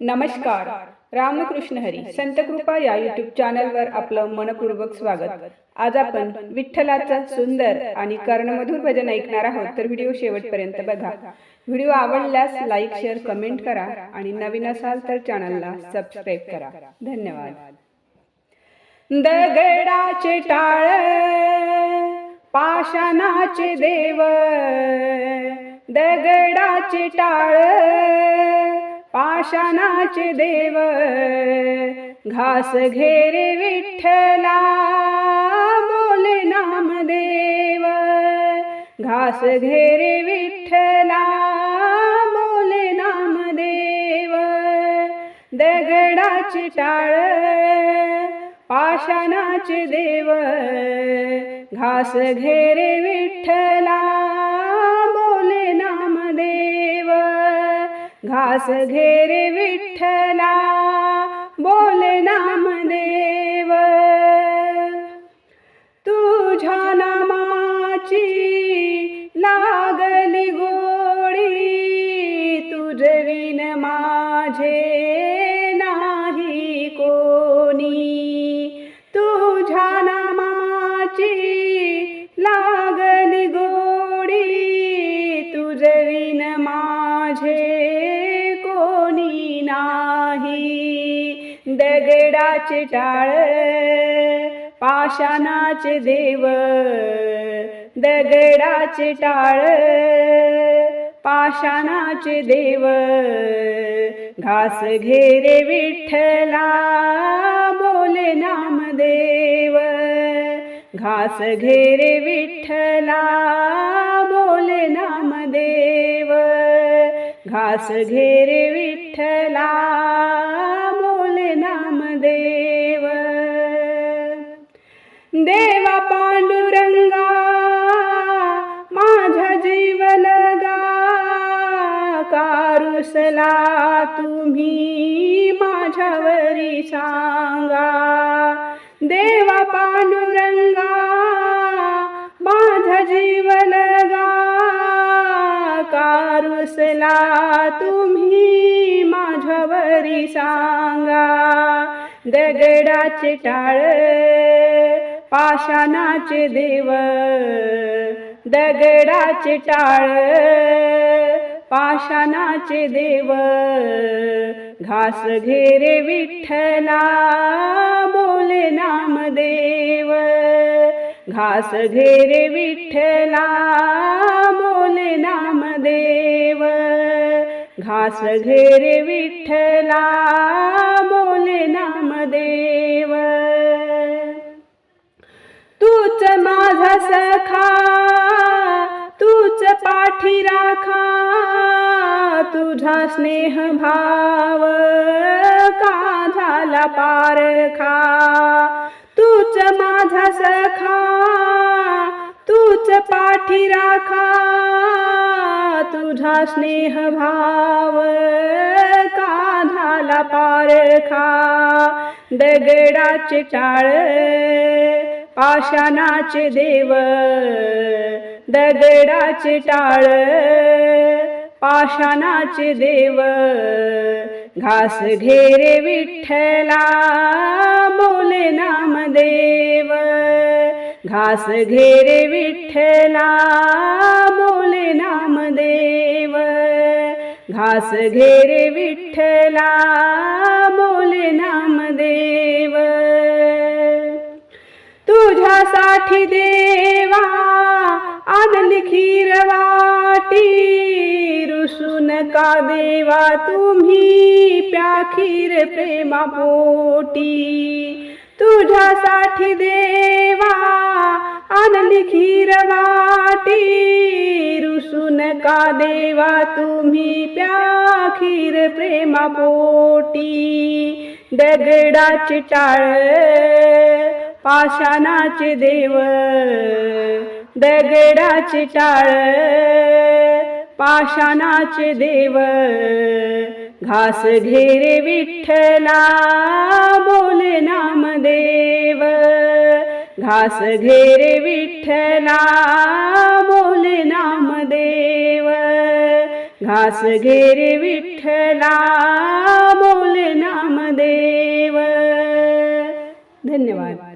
नमस्कार. रामकृष्ण हरी. संत कृपा या युट्यूब चॅनलवर आपलं मनपूर्वक स्वागत. आज आपण विठ्ठलाचं सुंदर आणि कर्णमधुर भजन ऐकणार आहोत तर व्हिडिओ शेवटपर्यंत बघा. व्हिडिओ आवडल्यास लाईक शेअर कमेंट करा आणि नवीन असाल तर चॅनलला सबस्क्राईब करा. धन्यवाद. दगडाचे टाळ पाषाणाचे देव दगडाचे टाळ पाषाणाचे देव घास घेरे विठ्ठला बोले नामदेव. घास घेरे विठ्ठला बोले नामदेव. दगडाची टाळ पाषाणाचे देव घास घेरे विठ्ठला घास घेरे विठ्ठला बोले नामदेव. तुझ्या दगडाचे टाळ पाषाणाचे देव दगडाचे टाळ पाषाणाचे देव घास घेरे विठ्ठला बोले नामदेव. घास घेरे विठ्ठला बोले नामदेव. घास घेरे विठ्ठला देवा पांडुरंगा माझा जीव कारुसला तुम्ही माझ्यावरी सांगा. देवा पांडुरंगा माझा जीवन लगा कारुसला तुम्ही माझ्यावरी सांगा. दगडाचे टाळ पाषाणाचे देव दगडाचे टाळ. पाषाणाचे देव घास घेरे विठ्ठला बोले नामदेव. घास घेरे विठ्ठला बोले नामदेव. घास घेरे विठ्ठला राखा तुझा स्नेह भाव का झाला पारखा तूच माझा सखा तूच पाठी राखा तुझा स्नेह भाव का झाला पारखा दगडाचे टाळ पाषाणाचे देव दगडाचे टाळ पाषाणाचे देव घास घेरे विठ्ठला बोले नामदेव. घास घेरे विठ्ठला बोले नामदेव. घास घेरे विठ्ठला बोले नामदेव. तुझ्यासाठी देवा वाटी रुसून का देवा तुम्ही प्याखीर प्रेमा पोटी तुझ्यासाठी देवा आणली खीर वाटी रुसून का देवा तुम्ही प्याखीर प्रेमा पोटी दगडाची टाळ पाषाणाचे देव दगडाचे टाळ पाषाणाचे देव घास घेरे विठ्ठला बोल नाम देव घास घेरे विठ्ठला बोल नाम देव घास घेरे विठ्ठला बोल नाम देव धन्यवाद.